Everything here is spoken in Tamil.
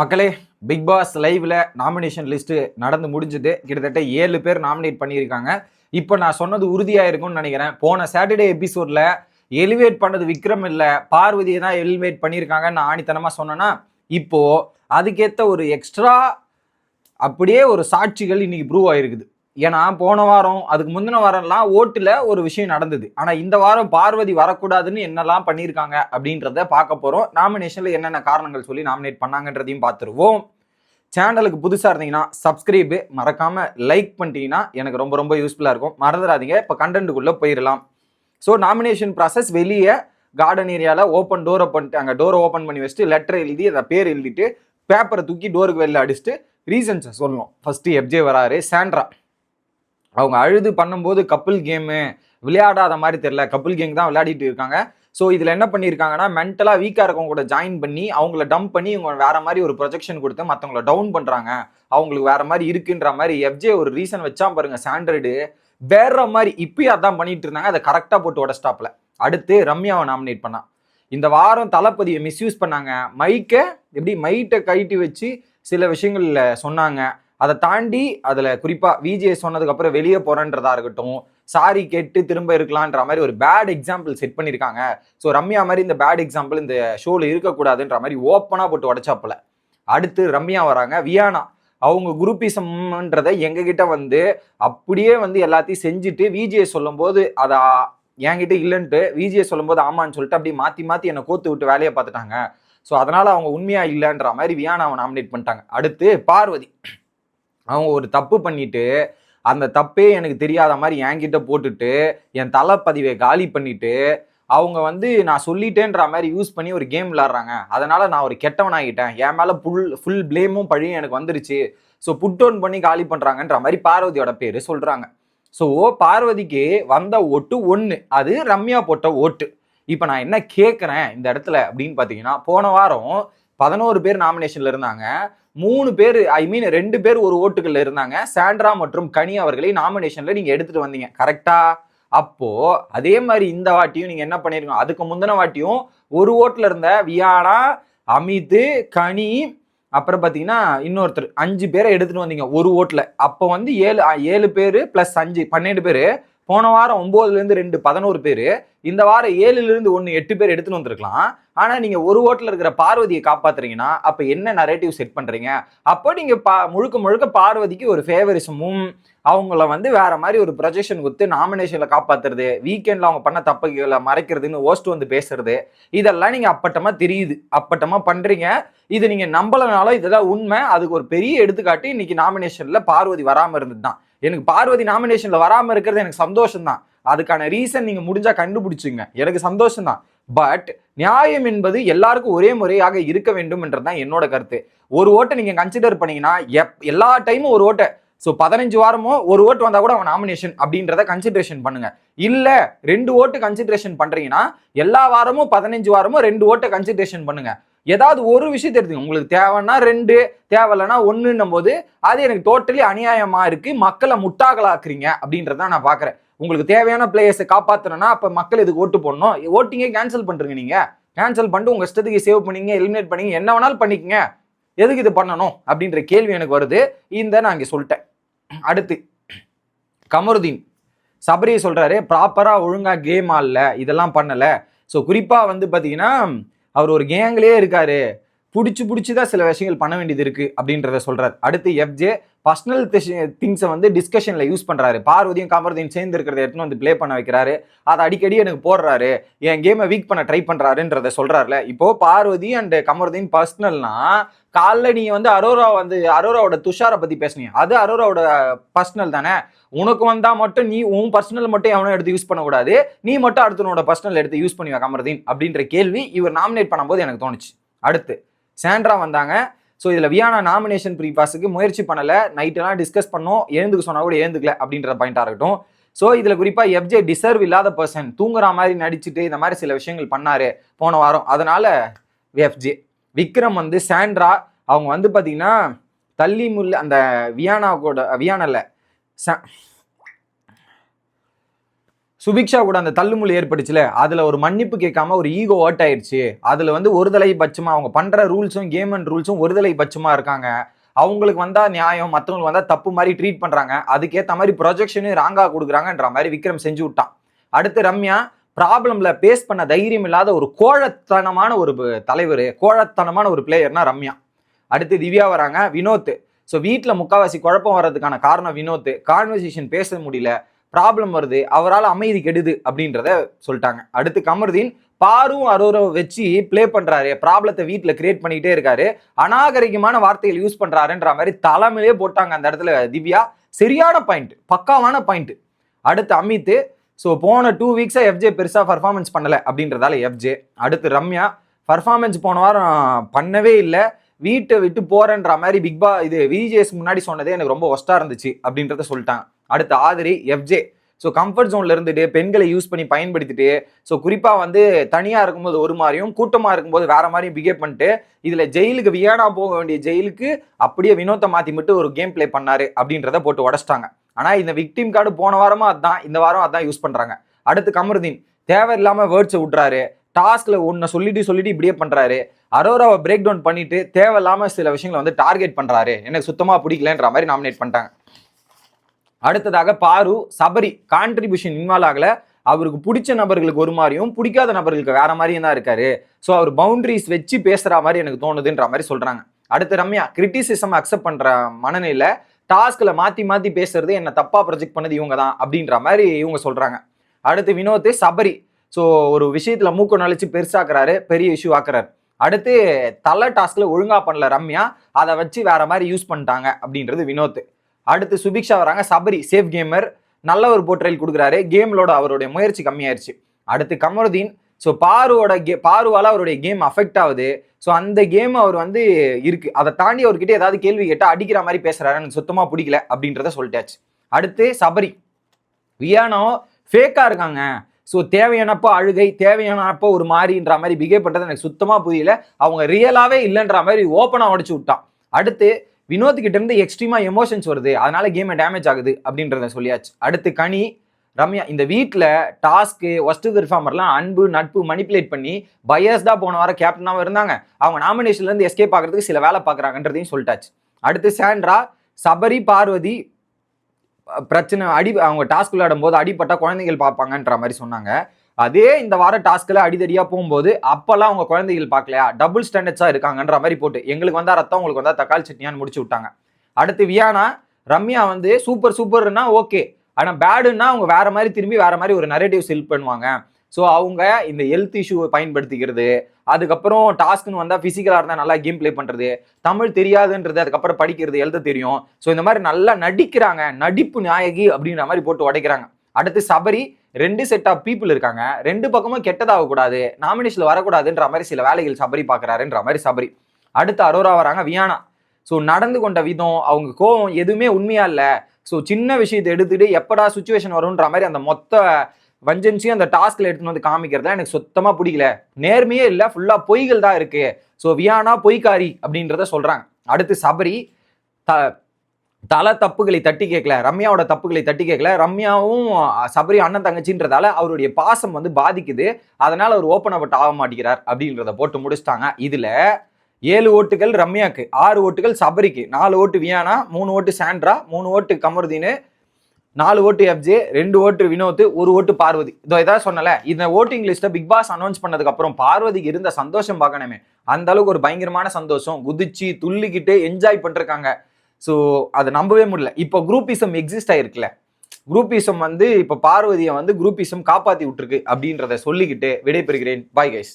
மக்களே பிக் பாஸ் லைவ்ல நாமினேஷன் லிஸ்ட் நடந்து முடிஞ்சது. கிட்டத்தட்ட ஏழு பேர் நாமினேட் பண்ணியிருக்காங்க. இப்போ நான் சொன்னது உறுதியாக இருக்கும்னு நினைக்கிறேன். போன சாட்டர்டே எபிசோட்ல எலிவேட் பண்ணது விக்ரம் இல்லை பார்வதியை தான் எலிவேட் பண்ணியிருக்காங்க நான் ஆணித்தனமாக சொன்னேன்னா இப்போது அதுக்கேற்ற ஒரு எக்ஸ்ட்ரா அப்படியே ஒரு சாட்சிகள் இன்னைக்கு ப்ரூவ் ஆகிருக்குது ஏன்னா போன வாரம் அதுக்கு முந்தின வாரம்லாம் ஓட்டில் ஒரு விஷயம் நடந்தது. ஆனால் இந்த வாரம் பார்வதி வரக்கூடாதுன்னு என்னெல்லாம் பண்ணியிருக்காங்க அப்படின்றத பார்க்க போகிறோம் நாமினேஷனில் என்னென்ன காரணங்கள் சொல்லி நாமினேட் பண்ணாங்கன்றதையும் பார்த்துருவோம். சேனலுக்கு புதுசாக இருந்தீங்கன்னா சப்ஸ்கிரைபு மறக்காமல் லைக் பண்ணிட்டீங்கன்னா எனக்கு ரொம்ப ரொம்ப யூஸ்ஃபுல்லாக இருக்கும். மறந்துடாதீங்க. இப்போ கண்டென்ட்டுக்குள்ளே போயிடலாம். ஸோ நாமினேஷன் ப்ராசஸ் வெளியே கார்டன் ஏரியாவில் ஓப்பன் டோரை பண்ணிட்டு அங்கே டோரை ஓப்பன் பண்ணி வச்சுட்டு லெட்டர் எழுதி அதை பேர் எழுதிட்டு பேப்பரை தூக்கி டோருக்கு வெளில அடிச்சுட்டு ரீசன்ஸை சொல்லணும். ஃபஸ்ட்டு எப்ஜே வராரு சாண்ட்ரா அவங்க அழுது பண்ணும்போது கப்புள் கேமு விளையாடாத மாதிரி தெரில கப்புள் கேம் தான் விளையாடிட்டு இருக்காங்க. ஸோ இதில் என்ன பண்ணியிருக்காங்கன்னா மென்டலாக வீக்காக இருக்கவங்க கூட ஜாயின் பண்ணி அவங்கள டம்ப் பண்ணி இவங்க வேற மாதிரி ஒரு ப்ரொஜெக்ஷன் கொடுத்து மற்றவங்கள டவுன் பண்ணுறாங்க அவங்களுக்கு வேற மாதிரி இருக்குன்ற மாதிரி எஃப்ஜே ஒரு ரீசன் வச்சா பாருங்க சாண்ட்ரடு வேற மாதிரி இப்பயும் அதான் பண்ணிட்டு இருந்தாங்க. அதை கரெக்டாக போட்டு உடஸ்டாப்ல அடுத்து ரம்யாவை நாமினேட் பண்ணா. இந்த வாரம் தளபதியை மிஸ்யூஸ் பண்ணாங்க. மைக்கை எப்படி மைட்டை கைட்டி வச்சு சில விஷயங்களில் சொன்னாங்க. அதை தாண்டி அதில் குறிப்பாக விஜே சொன்னதுக்கப்புறம் வெளியே போறேன்றதா இருக்கட்டும் சாரி கேட்டு திரும்ப இருக்கலான்ற மாதிரி ஒரு பேட் எக்ஸாம்பிள் செட் பண்ணியிருக்காங்க ஸோ ரம்யா மாதிரி இந்த பேட் எக்ஸாம்பிள் இந்த ஷோவில் இருக்கக்கூடாதுன்ற மாதிரி ஓப்பனாக போட்டு உடச்சாப்பில். அடுத்து ரம்யா வராங்க வியானா. அவங்க குரூப்பிசம்ன்றதை எங்ககிட்ட வந்து அப்படியே வந்து எல்லாத்தையும் செஞ்சுட்டு விஜே சொல்லும்போது அதை என்கிட்ட இல்லைன்ட்டு விஜே சொல்லும்போது ஆமான்னு சொல்லிட்டு அப்படியே மாற்றி மாற்றி என்னை கோத்து விட்டு வேலையை பார்த்துட்டாங்க. ஸோ அதனால் அவங்க உண்மையாக இல்லைன்ற மாதிரி வியானாவை நாமினேட் பண்ணிட்டாங்க. அடுத்து பார்வதி. அவங்க ஒரு தப்பு பண்ணிட்டு அந்த தப்பே எனக்கு தெரியாத மாதிரி என்கிட்ட போட்டுட்டு என் தலைப்பதிவை காலி பண்ணிட்டு அவங்க வந்து நான் சொல்லிட்டேன்ற மாதிரி யூஸ் பண்ணி ஒரு கேம் விளாட்றாங்க அதனால நான் ஒரு கெட்டவன் ஆகிட்டேன் என் மேலே ஃபுல் ஃபுல் ப்ளேமும் பழியும் எனக்கு வந்துருச்சு. ஸோ புட் டவுன் பண்ணி காலி பண்ணுறாங்கன்ற மாதிரி பார்வதியோட பேர் சொல்கிறாங்க ஸோ பார்வதிக்கு வந்த ஓட்டு ஒன்று அது ரம்யா போட்ட ஓட்டு. இப்போ நான் என்ன கேட்குறேன் இந்த இடத்துல அப்படின்னு பார்த்தீங்கன்னா போன வாரம் பதினோரு பேர் நாமினேஷனில் இருந்தாங்க. மூணு பேர் ஐ மீன் ரெண்டு பேர் ஒரு ஓட்டுகள்ல இருந்தாங்க. சாண்ட்ரா மற்றும் கனி அவர்களை நாமினேஷன்ல நீங்க எடுத்துட்டு வந்தீங்க. கரெக்டா அப்போ அதே மாதிரி இந்த வாட்டியும் நீங்க என்ன பண்ணிருக்கோம் அதுக்கு முந்தின வாட்டியும் ஒரு ஓட்டுல இருந்த வியானா அமித் கனி அப்புறம் பார்த்தீங்கன்னா இன்னொருத்தர் அஞ்சு பேரை எடுத்துட்டு வந்தீங்க ஒரு ஓட்டில். அப்போ வந்து ஏழு ஏழு பேர் ப்ளஸ் அஞ்சு பன்னெண்டு பேர். போன வாரம் ஒம்போதுலேருந்து ரெண்டு பதினோரு பேர். இந்த வாரம் ஏழுலேருந்து ஒன்று எட்டு பேர் எடுத்துன்னு வந்திருக்கலாம். ஆனால் நீங்கள் ஒரு ஓட்டில் இருக்கிற பார்வதியை காப்பாத்துறீங்கன்னா அப்போ என்ன நரேட்டிவ் செட் பண்ணுறீங்க அப்போ நீங்கள் பா முழுக்க முழுக்க பார்வதிக்கு ஒரு ஃபேவரிசமும் அவங்கள வந்து வேற மாதிரி ஒரு ப்ரொஜெக்ஷன் கொடுத்து நாமினேஷனில் காப்பாத்துறது வீக்கெண்டில் அவங்க பண்ண தப்புகளை மறைக்கிறதுன்னு ஓஸ்ட் வந்து பேசுறது இதெல்லாம் நீங்கள் அப்பட்டமாக தெரியுது. அப்பட்டமாக பண்ணுறீங்க இது நீங்கள் நம்பலனாலும் இதெல்லாம் உண்மை. அதுக்கு ஒரு பெரிய எடுத்துக்காட்டு இன்னைக்கு நாமினேஷனில் பார்வதி வராமல் இருந்தது தான் எனக்கு பார்வதி நாமினேஷனில் வராமல் இருக்கிறது எனக்கு சந்தோஷம் தான் அதுக்கான ரீசன் நீங்க முடிஞ்சா கண்டுபிடிச்சிங்க. எனக்கு சந்தோஷம் தான் பட் நியாயம் என்பது எல்லாருக்கும் ஒரே முறையாக இருக்க வேண்டும் என்றதுதான் என்னோட கருத்து. ஒரு ஓட்டை நீங்க கன்சிடர் பண்ணீங்கன்னா எப் எல்லா டைமும் ஒரு ஓட்டை. ஸோ பதினஞ்சு வாரமோ ஒரு ஓட்டு வந்தா கூட அவன் நாமினேஷன் அப்படின்றத கன்சிடரேஷன் பண்ணுங்க. இல்ல ரெண்டு ஓட்டு கன்சிடரேஷன் பண்றீங்கன்னா எல்லா வாரமும் பதினஞ்சு வாரமும் ரெண்டு ஓட்டை கன்சிடரேஷன் பண்ணுங்க. ஏதாவது ஒரு விஷயத்தை எடுத்துங்க உங்களுக்கு தேவைன்னா ரெண்டு தேவையில்லைன்னா ஒன்றுன்னும் போது அது எனக்கு டோட்டலி அநியாயமா இருக்கு. மக்களை முட்டாகலாக்குறீங்க அப்படின்றத நான் பாக்குறேன். உங்களுக்கு தேவையான பிளேயர்ஸை காப்பாற்றணும்னா அப்போ மக்கள் இதுக்கு ஓட்டு போடணும். ஓட்டிங்கே கேன்சல் பண்ணுறீங்க நீங்கள் கேன்சல் பண்ணிட்டு உங்கள் இஷ்டத்துக்கு சேவ் பண்ணீங்க எலிமினேட் பண்ணிங்க என்ன வேணாலும் பண்ணிக்கங்க. எதுக்கு இது பண்ணணும்? அப்படின்ற கேள்வி எனக்கு வருது. இந்த நான் இங்கே சொல்லிட்டேன். அடுத்து கமருதீன். சபரி சொல்கிறாரு ப்ராப்பராக ஒழுங்காக கேம் ஆடல இதெல்லாம் பண்ணலை. ஸோ குறிப்பாக வந்து பார்த்தீங்கன்னா அவர் ஒரு கேங்லேயே இருக்காரு. பிடிச்சி பிடிச்சி தான் சில விஷயங்கள் பண்ண வேண்டியது இருக்கு அப்படின்றத சொல்றாரு. அடுத்து எஃப்ஜே பர்சனல் திங்ஸை வந்து டிஸ்கஷனில் யூஸ் பண்ணுறாரு பார்வதியும் காமரதியும் சேர்ந்து இருக்கிறத எடுத்துன்னு வந்து ப்ளே பண்ண வைக்கிறாரு. அதை அடிக்கடி எனக்கு போடுறாரு. என் கேமை வீக் பண்ண ட்ரை பண்ணுறாருன்றத சொல்கிறாருல இப்போது பார்வதி அண்ட் கமருதீன் பர்சனல்னா காலைல நீ வந்து அரோரா வந்து அரோராவோட துஷாரை பற்றி பேசுனீங்க அது அரோராவோட பர்சனல் தானே. உனக்கு வந்தால் மட்டும் நீ உன் பர்சனல் மட்டும் எவனும் எடுத்து யூஸ் பண்ணக்கூடாது. நீ மட்டும் அடுத்தவனோட பர்சனல் எடுத்து யூஸ் பண்ணுவேன் கமருதீன் அப்படின்ற கேள்வி இவர் நாமினேட் பண்ணும்போது எனக்கு தோணுச்சு. அடுத்து சாண்ட்ரா வந்தாங்க. ஸோ இதில் வியானா நாமினேஷன் ப்ரீ பாஸுக்கு முயற்சி பண்ணலை. நைட்டெல்லாம் டிஸ்கஸ் பண்ணோம். எழுந்துக்க சொன்னால் கூட எழுந்துக்கல அப்படின்ற பாயிண்டாக இருக்கட்டும். ஸோ இதில் குறிப்பாக எஃப்ஜே டிசர்வ் இல்லாத பர்சன் தூங்குற மாதிரி நடிச்சுட்டு இந்த மாதிரி சில விஷயங்கள் பண்ணார் போன வாரம். அதனால் எஃப்ஜே விக்ரம் வந்து சாண்ட்ரா அவங்க வந்து பார்த்தீங்கன்னா தள்ளி முள்ள அந்த வியானா கூட வியானல்ல சுபிக்ஷா கூட அந்த தள்ளுமுள் ஏற்பட்டுச்சுல அதில் ஒரு மன்னிப்பு கேட்காம ஒரு ஈகோ ஓட் ஆயிடுச்சு. அதில் வந்து ஒருதலை பட்சமாக அவங்க பண்ணுற ரூல்ஸும் கேம் அண்ட் ரூல்ஸும் ஒருதலை பட்சமாக இருக்காங்க. அவங்களுக்கு வந்தால் நியாயம் மற்றவங்களுக்கு வந்தால் தப்பு மாதிரி ட்ரீட் பண்ணுறாங்க அதுக்கேற்ற மாதிரி ப்ரொஜெக்ஷனே ராங்காக கொடுக்குறாங்கன்ற மாதிரி விக்ரம் செஞ்சு விட்டான். அடுத்து ரம்யா ப்ராப்ளம்ல பேஸ் பண்ண தைரியம் இல்லாத ஒரு கோழத்தனமான ஒரு தலைவர் கோழத்தனமான ஒரு பிளேயர்னா ரம்யா. அடுத்து திவ்யா வராங்க வினோத். ஸோ வீட்டில் முக்காவாசி குழப்பம் வர்றதுக்கான காரணம் வினோத். கான்வர்சேஷன் பேச முடியல. ப்ராப்ளம் வருது அவரால் அமைதி கெடுது அப்படின்றத சொல்லிட்டாங்க. அடுத்து கமருதீன் பாரும் அரோரை வச்சு ப்ளே பண்றாரு. ப்ராப்ளத்தை வீட்டில் கிரியேட் பண்ணிக்கிட்டே இருக்காரு. அநாகரிகமான வார்த்தைகள் யூஸ் பண்றாருன்ற மாதிரி தலைமையிலே போட்டாங்க அந்த இடத்துல திவ்யா. சரியான பாயிண்ட் பக்காவான பாயிண்ட் அடுத்து அமித் ஸோ போன டூ வீக்ஸாக எஃப்ஜே பெருசாக பர்ஃபார்மன்ஸ் பண்ணலை அப்படின்றதால எஃப்ஜே அடுத்து ரம்யா பர்ஃபார்மன்ஸ் போன வாரம் பண்ணவே இல்லை. வீட்டை விட்டு போகிறேன்ற மாதிரி பிக் பா இது விஜேஎஸ் முன்னாடி சொன்னதே எனக்கு ரொம்ப ஒஸ்ட்டாக இருந்துச்சு அப்படின்றத சொல்லிட்டாங்க. அடுத்து ஆதிரி எஃப்ஜே ஸோ கம்ஃபர்ட் ஜோன்ல இருந்துட்டு பெண்களை யூஸ் பண்ணி பயன்படுத்திட்டு ஸோ குறிப்பாக வந்து தனியாக இருக்கும்போது ஒரு மாதிரியும் கூட்டமாக இருக்கும்போது வேற மாதிரியும் பிஹேவ் பண்ணிட்டு இதில் ஜெயிலுக்கு வியானா போக வேண்டிய ஜெயிலுக்கு அப்படியே வினோத்தை மாற்றி மட்டும் ஒரு கேம் ப்ளே பண்ணாரு அப்படின்றத போட்டு உடச்சிட்டாங்க. ஆனால் இந்த விக்டிம் கார்டு போன வாரமாக அதான் இந்த வாரம் அதான் யூஸ் பண்ணுறாங்க அடுத்து கமருதீன் தேவையில்லாமல் வேர்ட்ஸை விட்றாரு டாஸ்கில் ஒன்றை சொல்லிட்டு சொல்லிட்டு இப்படியே பண்ணுறாரு அரோராவை பிரேக் டவுன் பண்ணிட்டு தேவையில்லாமல் சில விஷயங்களை வந்து டார்கெட் பண்ணுறாரு எனக்கு சுத்தமாக பிடிக்கலன்ற மாதிரி நாமினேட் பண்ணிட்டாங்க. அடுத்ததாக பாரு சபரி கான்ட்ரிபியூஷன் இன்வால்வ் ஆகல. அவருக்கு பிடிச்ச நபர்களுக்கு ஒரு மாதிரியும் பிடிக்காத நபர்களுக்கு வேற மாதிரியும் தான் இருக்காரு. ஸோ அவர் பவுண்டரிஸ் வச்சு பேசுற மாதிரி எனக்கு தோணுதுன்ற மாதிரி சொல்றாங்க. அடுத்து ரம்யா கிரிட்டிசிசம் அக்செப்ட் பண்ற மனநிலை டாஸ்கில் மாற்றி மாற்றி பேசுறது என்னை தப்பாக ப்ரொஜெக்ட் பண்ணது இவங்க தான் அப்படின்ற மாதிரி இவங்க சொல்கிறாங்க அடுத்து வினோத் சபரி. ஸோ ஒரு விஷயத்தில் மூக்க நுழைச்சி பெருசாக்குறாரு பெரிய இஷ்யூ ஆக்குறாரு. அடுத்து தலை டாஸ்கில் ஒழுங்காக பண்ணல ரம்யா. அதை வச்சு வேற மாதிரி யூஸ் பண்ணிட்டாங்க அப்படின்றது வினோத். அடுத்து சுபிக்ஷா வராங்க. Sabari safe gamer. நல்ல ஒரு போர்ட்ரைல் கொடுக்குறாரு. கேம்லோட அவருடைய முயற்சி கம்மியாயிருச்சு. அடுத்து கமருதீன். ஸோ பாருவோட கே பாருவால் அவருடைய கேம் அஃபெக்ட் ஆகுது. ஸோ அந்த கேம் அவர் வந்து இருக்கு. அதை தாண்டி அவர்கிட்ட ஏதாவது கேள்வி கேட்டால் அடிக்கிற மாதிரி பேசுறாரு. எனக்கு சுத்தமாக பிடிக்கல அப்படின்றத சொல்லிட்டாச்சு. அடுத்து சபரி. வியானோ ஃபேக்காக இருக்காங்க. ஸோ தேவையானப்போ அழுகை தேவையானப்போ ஒரு மாதிரின்ற மாதிரி பிஹேவ் பண்ணுறது எனக்கு சுத்தமாக புரியல. அவங்க ரியலாகவே இல்லைன்ற மாதிரி ஓப்பனாக உடச்சி விட்டான். அடுத்து வினோத் கிட்ட இருந்து எக்ஸ்ட்ரீமா எமோஷன்ஸ் வருது. அதனால கேமை டேமேஜ் ஆகுது அப்படின்றத சொல்லியாச்சு. அடுத்து கனி ரம்யா இந்த வீட்டில் டாஸ்க்கு ஒஸ்ட் பெர்ஃபார்மர்லாம் அன்பு நட்பு மணிப்புலேட் பண்ணி பயஸ்டாக போன வாரம் கேப்டனாகவும் இருந்தாங்க. அவங்க நாமினேஷன்லேருந்து எஸ்கேப் ஆகிறதுக்கு சில வேலை பார்க்குறாங்கன்றதையும் சொல்லிட்டாச்சு. அடுத்து சாண்ட்ரா சபரி பார்வதி பிரச்சனை அடி அவங்க டாஸ்க் விளையாடும் போது அடிப்பட்டா குழந்தைகள் பார்ப்பாங்கன்ற மாதிரி சொன்னாங்க. அதே இந்த வார டாஸ்க்ல அடிதடியா போகும்போது அப்பெல்லாம் அவங்க குழந்தைகள் பார்க்கலையா? டபுள் ஸ்டாண்டர்ட்ஸா இருக்காங்கன்ற மாதிரி போட்டு எங்களுக்கு வந்தா ரத்தம் உங்களுக்கு வந்தா தக்காளி சட்னியான்னு முடிச்சு விட்டாங்க. அடுத்து வியானா ரம்யா வந்து சூப்பர் சூப்பர்னா ஓகே ஆனா பேடுன்னா அவங்க வேற மாதிரி திரும்பி வேற மாதிரி ஒரு நரேட்டிவ் செல் பண்ணுவாங்க. ஸோ அவங்க இந்த ஹெல்த் இஷ்யூவை பயன்படுத்திக்கிறது அதுக்கப்புறம் டாஸ்க்னு வந்தால் ஃபிசிக்கலாக இருந்தால் நல்லா கேம் ப்ளே பண்ணுறது தமிழ் தெரியாதுன்றது அதுக்கப்புறம் படிக்கிறது எழுத தெரியும். ஸோ இந்த மாதிரி நல்லா நடிக்கிறாங்க நடிப்பு நாயகி அப்படின்ற மாதிரி போட்டு உடைக்கிறாங்க. அடுத்து சபரி ரெண்டு செட் ஆஃப் பீப்புள் இருக்காங்க. ரெண்டு பக்கமும் கெட்டதாகக்கூடாது. நாமினேஷனில் வரக்கூடாதுன்ற மாதிரி சில வேலைகள் சபரி பார்க்குறாருன்ற மாதிரி சபரி. அடுத்து அரோரா வராங்க வியானா. ஸோ நடந்து கொண்ட விதம் அவங்க கோவம் எதுவுமே உண்மையா இல்லை. ஸோ சின்ன விஷயத்தை எடுத்துகிட்டு எப்படா சுச்சுவேஷன் வரும்ன்ற மாதிரி அந்த மொத்த வஞ்சன்ஸையும் அந்த டாஸ்க்ல எடுத்துன்னு வந்து காமிக்கிறதுல எனக்கு சுத்தமாக பிடிக்கல. நேர்மையே இல்லை ஃபுல்லாக பொய்கள் தான் இருக்கு. ஸோ வியானா பொய்க்காரி அப்படின்றத சொல்கிறாங்க அடுத்து சபரி த தல தப்புகளை தட்டி கேட்கல ரம்யாவோட தப்புகளை தட்டி கேட்கல ரம்யாவும் சபரி அண்ணன் தங்கச்சின்றதால அவருடைய பாசம் வந்து பாதிக்குது. அதனால அவர் ஓப்பன் அவுட் ஆக மாட்டேங்கிறார் அப்படின்றத போட்டு முடிச்சிட்டாங்க. இதுல ஏழு ஓட்டுகள் ரம்யாக்கு ஆறு ஓட்டுகள் சபரிக்கு நாலு ஓட்டு வியானா மூணு ஓட்டு சாண்ட்ரா மூணு ஓட்டு கமருதீனு நாலு ஓட்டு எஃப்ஜே ரெண்டு ஓட்டு வினோத் ஒரு ஓட்டு பார்வதி. இதோ ஏதாவது சொன்னல இந்த ஓட்டிங் லிஸ்ட்டை பிக் பாஸ் அனௌன்ஸ் பண்ணதுக்கு அப்புறம் பார்வதிக்கு இருந்த சந்தோஷம் பார்க்கணுமே. அந்த அளவுக்கு ஒரு பயங்கரமான சந்தோஷம். குதிச்சு துள்ளிக்கிட்டு என்ஜாய் பண்ணிருக்காங்க. ஸோ அதை நம்பவே முடியல. இப்போ குரூப்பிசம் எக்ஸிஸ்ட் ஆயிருக்குல்ல. குரூப்பிசம் வந்து இப்போ பார்வதியை வந்து குரூப்பிசம் காப்பாத்தி விட்டுருக்கு அப்படின்றத சொல்லிக்கிட்டு விடைபெறுகிறேன். Bye guys